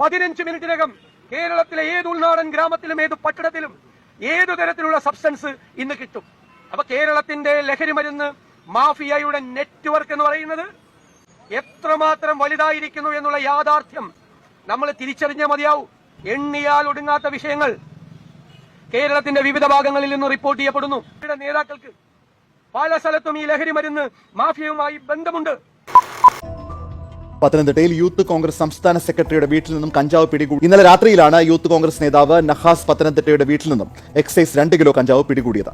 പതിനഞ്ച് മിനിറ്റിനകം കേരളത്തിലെ ഏത് ഉൾനാടൻ ഗ്രാമത്തിലും ഏത് പട്ടണത്തിലും ഏതു തരത്തിലുള്ള സബ്സ്റ്റൻസ് ഇന്ന് കിട്ടും? അപ്പൊ കേരളത്തിന്റെ ലഹരി മരുന്ന് മാഫിയയുടെ നെറ്റ്വർക്ക് എന്ന് പറയുന്നത് എത്രമാത്രം വലുതായിരിക്കുന്നു എന്നുള്ള യാഥാർത്ഥ്യം നമ്മൾ തിരിച്ചറിഞ്ഞേ മതിയാവും. എണ്ണിയാൽ ഒടുങ്ങാത്ത വിഷയങ്ങൾ കേരളത്തിന്റെ വിവിധ ഭാഗങ്ങളിൽ നിന്ന് റിപ്പോർട്ട് ചെയ്യപ്പെടുന്നു. നേതാക്കൾക്ക് പല സ്ഥലത്തും ഈ ലഹരി മരുന്ന് മാഫിയയുമായി ബന്ധമുണ്ട്. പത്തനംതിട്ടയിൽ യൂത്ത് കോൺഗ്രസ് സംസ്ഥാന സെക്രട്ടറിയുടെ വീട്ടിൽ നിന്നും കഞ്ചാവ് പിടികൂടി. ഇന്നലെ രാത്രിയിലാണ് യൂത്ത് കോൺഗ്രസ് നേതാവ് നഹാസ് പത്തനംതിട്ടയുടെ വീട്ടിൽ നിന്നും എക്സൈസ് രണ്ട് കിലോ കഞ്ചാവ് പിടികൂടിയത്.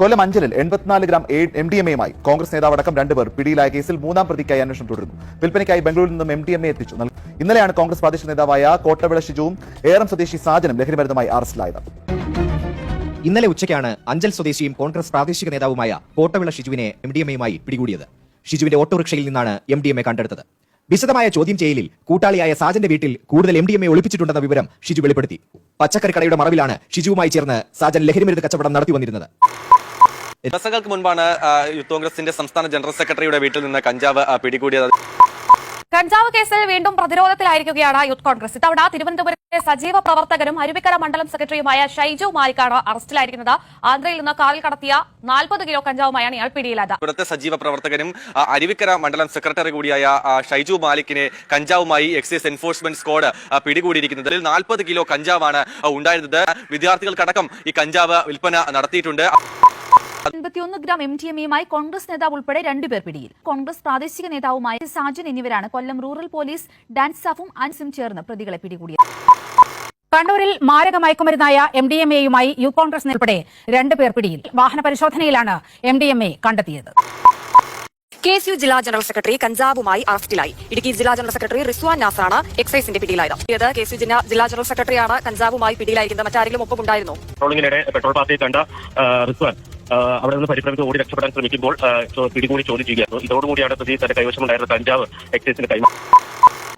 കൊല്ലം അഞ്ചലിൽ എൺപത്തിനാല് ഗ്രാം എം ഡി എം എയുമായി കോൺഗ്രസ് നേതാവ് അടക്കം രണ്ടുപേർ പിടിയിലായ കേസിൽ മൂന്നാം പ്രതിക്കായി അന്വേഷണം തുടരുന്നു. വിൽപ്പനയ്ക്കായി ബംഗളൂരിൽ നിന്നും എം ഡി എം എ എത്തിച്ചു. ഇന്നലെയാണ് കോൺഗ്രസ് പ്രാദേശിക നേതാവായ കോട്ടവിള ഷിജുവും ഏറം സ്വദേശി സാജനും ലഹരിമരുന്നുമായി അറസ്റ്റിലായത്. ഇന്നലെ ഉച്ചയ്ക്കാണ് അഞ്ചൽ സ്വദേശിയും കോൺഗ്രസ് പ്രാദേശിക നേതാവുമായ കോട്ടവിള ഷിജുവിനെ എം ഡി എം എയുമായി പിടികൂടിയത്. ഷിജുവിന്റെ ഓട്ടോറിക്ഷയിൽ നിന്നാണ് എം ഡി എം എ കണ്ടെടുത്തത്. വിശദമായ ചോദ്യം ചെയ്യലിൽ കൂട്ടാളിയായ സാജന്റെ വീട്ടിൽ കൂടുതൽ എം ഡി എം എ ഒളിപ്പിച്ചിട്ടുണ്ടെന്ന വിവരം ഷിജു വെളിപ്പെടുത്തി. പച്ചക്കറി കടയുടെ മറവിലാണ് ഷിജുവുമായി ചേർന്ന് സാജൻ ലഹരിമരുന്ന് കച്ചവടം നടത്തി വന്നിരുന്നത്. ദിവസങ്ങൾക്ക് മുൻപാണ് യൂത്ത് കോൺഗ്രസിന്റെ സംസ്ഥാന ജനറൽ സെക്രട്ടറിയുടെ വീട്ടിൽ നിന്ന് കഞ്ചാവ് പിടികൂടിയത്. കഞ്ചാവ് കേസിൽ വീണ്ടും പ്രതിരോധത്തിലായിരിക്കുകയാണ് യൂത്ത് കോൺഗ്രസ്. ഇത്തവണ തിരുവനന്തപുരത്തെ സജീവ പ്രവർത്തകരും അരുവിക്കര മണ്ഡലം സെക്രട്ടറിയുമായ ഷൈജു മാലിക്കാണ് അറസ്റ്റിലായിരിക്കുന്നത്. ആന്ധ്രയിൽ നിന്ന് കാറിൽ കടത്തിയ നാൽപ്പത് കിലോ കഞ്ചാവുമായാണ് ഇയാൾ പിടിയിലായത്. ഇവിടുത്തെ സജീവ പ്രവർത്തകരും അരുവിക്കര മണ്ഡലം സെക്രട്ടറി കൂടിയായ ഷൈജു മാലിക്കിനെ കഞ്ചാവുമായി എക്സൈസ് എൻഫോഴ്സ്മെന്റ് സ്ക്വാഡ് ആ, പിടികൂടിയിരിക്കുന്നത്. ഇതിൽ നാൽപ്പത് കിലോ കഞ്ചാവാണ് ഉണ്ടായിരുന്നത്. വിദ്യാർത്ഥികൾക്കടക്കം ഈ കഞ്ചാവ് വിൽപ്പന നടത്തിയിട്ടുണ്ട്. അൻപത്തിയൊന്ന് ഗ്രാം എം ടി എം എയുമായി കോൺഗ്രസ് നേതാവ് ഉൾപ്പെടെ രണ്ടുപേർ പിടിയിൽ. കോൺഗ്രസ് പ്രാദേശിക നേതാവുമായ സാജൻ എന്നിവരാണ് കൊല്ലം റൂറൽ പോലീസ് ഡാൻസ് സ്റ്റാഫും അൻസും ചേർന്ന് പ്രതികളെ പിടികൂടിയത്. കണ്ണൂരിൽ മാരക മയക്കുമരുന്നായ എം ഡി എം എയുമായി യൂത്ത് കോൺഗ്രസ് ഉൾപ്പെടെ രണ്ടുപേർ പിടിയിൽ. വാഹന പരിശോധനയിലാണ് എം ഡി എം എ കണ്ടെത്തിയത്. കെ എസ് യു ജില്ലാ ജനറൽ സെക്രട്ടറി കഞ്ചാവുമായി അറസ്റ്റിലായി ഇടുക്കി ജില്ലാ ജനറൽ സെക്രട്ടറി റിസ്വാൻ നാസാണ് എക്സൈസിന്റെ പിടിയിലായത്. ഇത് കെ എസ് യു ജില്ലാ ജില്ലാ ജനറൽ സെക്രട്ടറിയാണ് കഞ്ചാവുമായി പിടിയിലായിരിക്കുന്നത്. മറ്റാരെങ്കിലും ഒപ്പം ഉണ്ടായിരുന്നു? പെട്രോൾ പാർട്ടിയിൽ കണ്ട റിസ്വാൻ അവിടെ നിന്ന് പരിഭ്രമിച്ച് ഓടി രക്ഷപ്പെടാൻ ശ്രമിക്കുമ്പോൾ പിടികൂടി ചോദ്യം ചെയ്യുകയായിരുന്നു ഇതോടുകൂടിയാണ് പ്രതി തന്റെ കൈവശമുണ്ടായിരുന്ന കഞ്ചാവ് എക്സൈസിന് കൈമാറി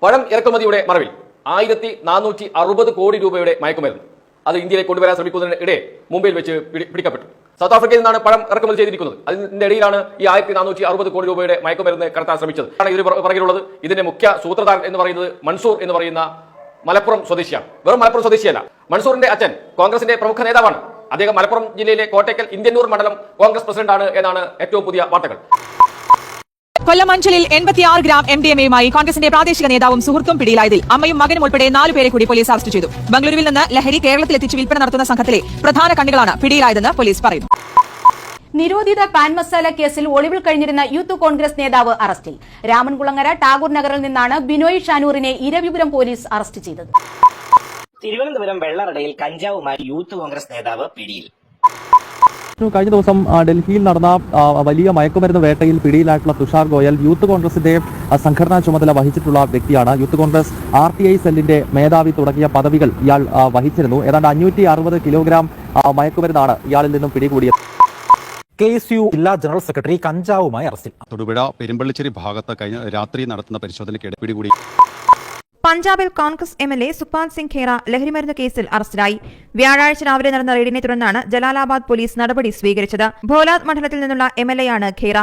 പഴം ഇറക്കുമതിയുടെ മറവിൽ ആയിരത്തി നാനൂറ്റി അറുപത് കോടി രൂപയുടെ മയക്കുമരുന്ന്. അത് ഇന്ത്യയിലേക്ക് കൊണ്ടുവരാൻ ശ്രമിക്കുന്നതിനിടെ മുംബൈയിൽ വെച്ച് പിടിക്കപ്പെട്ടു. സൗത്ത് ആഫ്രിക്കയിൽ നിന്നാണ് പഴം ഇറക്കുമതി ചെയ്തിരിക്കുന്നത്. അതിന്റെ ഇടയിലാണ് ഈ ആയിരത്തി നാനൂറ്റി അറുപത് കോടി രൂപയുടെ മയക്കുമരുന്ന് കടത്താൻ ശ്രമിച്ചത്. ആണ് ഇതിന് പുറ- പുറകിലുള്ളത്. ഇതിന്റെ മുഖ്യ സൂത്രധാരൻ എന്ന് പറയുന്നത് മൻസൂർ എന്ന് പറയുന്ന മലപ്പുറം സ്വദേശിയാണ്. വെറും മലപ്പുറം സ്വദേശിയല്ല. മൻസൂറിന്റെ അച്ഛൻ കോൺഗ്രസിന്റെ പ്രമുഖ നേതാവാണ്. അദ്ദേഹം മലപ്പുറം ജില്ലയിലെ കോട്ടയ്ക്കൽ ഇന്ത്യന്നൂർ മണ്ഡലം കോൺഗ്രസ് പ്രസിഡന്റാണ് എന്നാണ് ഏറ്റവും പുതിയ വാർത്തകൾ. കൊല്ലം അഞ്ചലിൽ എൺപത്തിയാറ് ഗ്രാം എം ഡി എമ്മയുമായി കോൺഗ്രസിന്റെ പ്രാദേശിക നേതാവും സുഹൃത്തും പിടിയിലായതിൽ അമ്മയും മകനും ഉൾപ്പെടെ നാലു പേരെ കൂടി പോലീസ് അറസ്റ്റ് ചെയ്തു. ബംഗളൂരുവിൽ നിന്ന് ലഹരി കേരളത്തിലെത്തിച്ച് വിൽപ്പന നടത്തുന്ന സംഘത്തിലെ പ്രധാന കണ്ണികളാണ് പിടിയിലായതെന്ന് പോലീസ് പറയുന്നു. നിരോധിത പാൻ മസാല കേസിൽ ഒളിവിൽ കഴിഞ്ഞിരുന്ന യൂത്ത് കോൺഗ്രസ് നേതാവ് അറസ്റ്റിൽ. രാമൻകുളങ്ങര ടാഗൂർ നഗറിൽ നിന്നാണ് ബിനോയ് ഷാനൂറിനെ ഇരവിപുരം പോലീസ് അറസ്റ്റ് ചെയ്തത്. തിരുവനന്തപുരം വെള്ളറടയിൽ കഞ്ചാവുമായി യൂത്ത് കോൺഗ്രസ് നേതാവ് പിടിയിൽ. കഴിഞ്ഞ ദിവസം ഡൽഹിയിൽ നടന്ന വലിയ മയക്കുമരുന്ന് വേട്ടയിൽ പിടിയിലായിട്ടുള്ള തുഷാർ ഗോയൽ യൂത്ത് കോൺഗ്രസിന്റെ സംഘടനാ ചുമതല വഹിച്ചിട്ടുള്ള വ്യക്തിയാണ്. Youth Congress R T I സെല്ലിന്റെ മേധാവി തുടങ്ങിയ പദവികൾ ഇയാൾ വഹിച്ചിരുന്നു. ഏതാണ്ട് അഞ്ഞൂറ്റി അറുപത് കിലോഗ്രാം മയക്കുമരുന്നാണ് ഇയാളിൽ നിന്നും പിടികൂടിയത്. കെ എസ് യു ജില്ലാ ജനറൽ സെക്രട്ടറി കഞ്ചാവുമായി അറസ്റ്റിൽ. തൊടുപുഴ പെരുമ്പള്ളിച്ചേരി ഭാഗത്ത് കഴിഞ്ഞ രാത്രി നടത്തുന്ന പരിശോധനയ്ക്കിടെ പിടികൂടി. പഞ്ചാബിൽ Congress M L A Supan Singh Khera ലഹരിമരുന്ന് കേസിൽ അറസ്റ്റിലായി. വ്യാഴാഴ്ച രാവിലെ നടന്ന റെയ്ഡിനെ തുടർന്നാണ് ജലാലാബാദ് പോലീസ് നടപടി സ്വീകരിച്ചത്. ഭോലാദ് മണ്ഡലത്തിൽ നിന്നുള്ള എം എൽ എ ആണ് ഖേറ.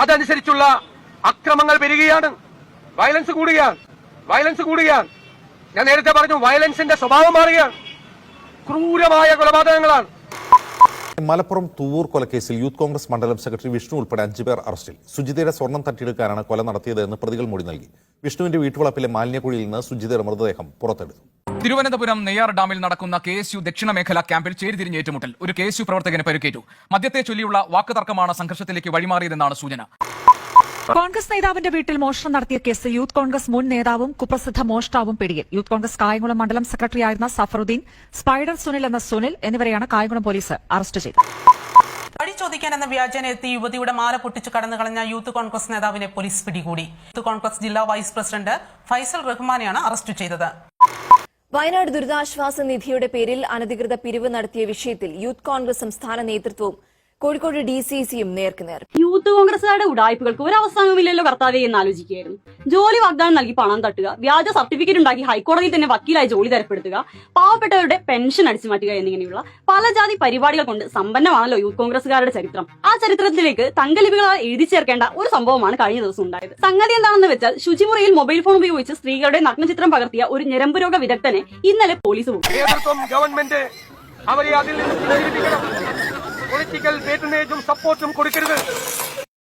അതനുസരിച്ചുള്ള അക്രമങ്ങൾ വരികയാണ് വയലൻസ് കൂടുകയാണ്. വയലൻസ് കൂടുകയാണ്. ഞാൻ നേരത്തെ പറഞ്ഞു വയലൻസിന്റെ സ്വഭാവം മാറുകയാണ്. ക്രൂരമായ കൊലപാതകങ്ങളാണ്. മലപ്പുറം തൂവൂർ കൊലക്കേസിൽ യൂത്ത് കോൺഗ്രസ് മണ്ഡലം സെക്രട്ടറി വിഷ്ണു ഉൾപ്പെടെ അഞ്ചുപേർ അറസ്റ്റിൽ. സുജിതയുടെ സ്വർണം തട്ടിയെടുക്കാനാണ് കൊല നടത്തിയതെന്ന് പ്രതികൾ മൊഴി നൽകി. വിഷ്ണുവിന്റെ വീട്ടുവളപ്പിലെ മാലിന്യക്കുഴിയിൽ നിന്ന് സുജിതയുടെ മൃതദേഹം പുറത്തെടുത്തു. തിരുവനന്തപുരം നെയ്യാർ ഡാമിൽ നടക്കുന്ന കെ എസ് യു ദക്ഷിണ മേഖലാ ക്യാമ്പിൽ ചേരിതിരിഞ്ഞ് ഏറ്റുമുട്ടൽ. ഒരു കെ എസ് യു പ്രവർത്തകന് പരിക്കേറ്റു. മദ്യത്തെ ചൊല്ലിയുള്ള വാക്കുതർക്കമാണ് സംഘർഷത്തിലേക്ക് വഴിമാറിയതെന്നാണ് സൂചന. കോൺഗ്രസ് നേതാവിന്റെ വീട്ടിൽ മോഷണം നടത്തിയ കേസ് യൂത്ത് കോൺഗ്രസ് മുൻ നേതാവും കുപ്രസിദ്ധ മോഷ്ടാവും പിടിയിൽ. യൂത്ത് കോൺഗ്രസ് കായംകുളം മണ്ഡലം സെക്രട്ടറിയായിരുന്ന സഫറുദ്ദീൻ സ്പൈഡർ സുനിൽ എന്ന സുനിൽ എന്നിവരെയാണ് കായംകുളം പോലീസ് അറസ്റ്റ് ചെയ്തത്. വഴി ചോദിക്കാൻ എന്ന വ്യാജനെത്തി യുവതിയുടെ മാല പൊട്ടിച്ചു കടന്നു കളഞ്ഞ യൂത്ത് കോൺഗ്രസ് നേതാവിനെ പോലീസ് പിടികൂടി. യൂത്ത് കോൺഗ്രസ് ജില്ലാ വൈസ് പ്രസിഡന്റ് ഫൈസൽ റഹ്മാനെയാണ് അറസ്റ്റ് ചെയ്തത്. വയനാട് ദുരിതാശ്വാസ നിധിയുടെ പേരിൽ അനധികൃത പിരിവ് നടത്തിയ വിഷയത്തിൽ യൂത്ത് കോൺഗ്രസ് സംസ്ഥാന നേതൃത്വവും കോഴിക്കോട് ഡി സി സിയും നേർക്കുനേർ യൂത്ത് കോൺഗ്രസുകാരുടെ ഉടായ്പകൾക്ക് ഒരു അവസാനവുമില്ലല്ലോ കർത്താവെ എന്ന് ആലോചിക്കുകയായിരുന്നു. ജോലി വാഗ്ദാനം നൽകി പണം തട്ടുക വ്യാജ സർട്ടിഫിക്കറ്റ് ഉണ്ടാക്കി ഹൈക്കോടതിയിൽ തന്നെ വക്കീലായി ജോലി തരപ്പെടുത്തുക പാവപ്പെട്ടവരുടെ പെൻഷൻ അടിച്ചു മാറ്റുക എന്നിങ്ങനെയുള്ള പല ജാതി പരിപാടികൾ കൊണ്ട് സമ്പന്നമാണല്ലോ യൂത്ത് കോൺഗ്രസുകാരുടെ ചരിത്രം. ആ ചരിത്രത്തിലേക്ക് തങ്കലിപികളാൽ എഴുതി ചേർക്കേണ്ട ഒരു സംഭവമാണ് കഴിഞ്ഞ ദിവസം ഉണ്ടായത്. സംഗതി എന്താണെന്ന് വെച്ചാൽ ശുചിമുറിയിൽ മൊബൈൽ ഫോൺ ഉപയോഗിച്ച് സ്ത്രീകളുടെ നഗ്നചിത്രം പകർത്തിയ ഒരു ഞരമ്പ് രോഗ വിദഗ്ധനെ ഇന്നലെ പോലീസ് പോകും ഗവൺമെന്റ് അവരെ അതിൽ നിന്ന് பொலிட்டிக்கல் வேட்டுமேஜும் சப்போர்ட்டும் கொடுக்கிறது.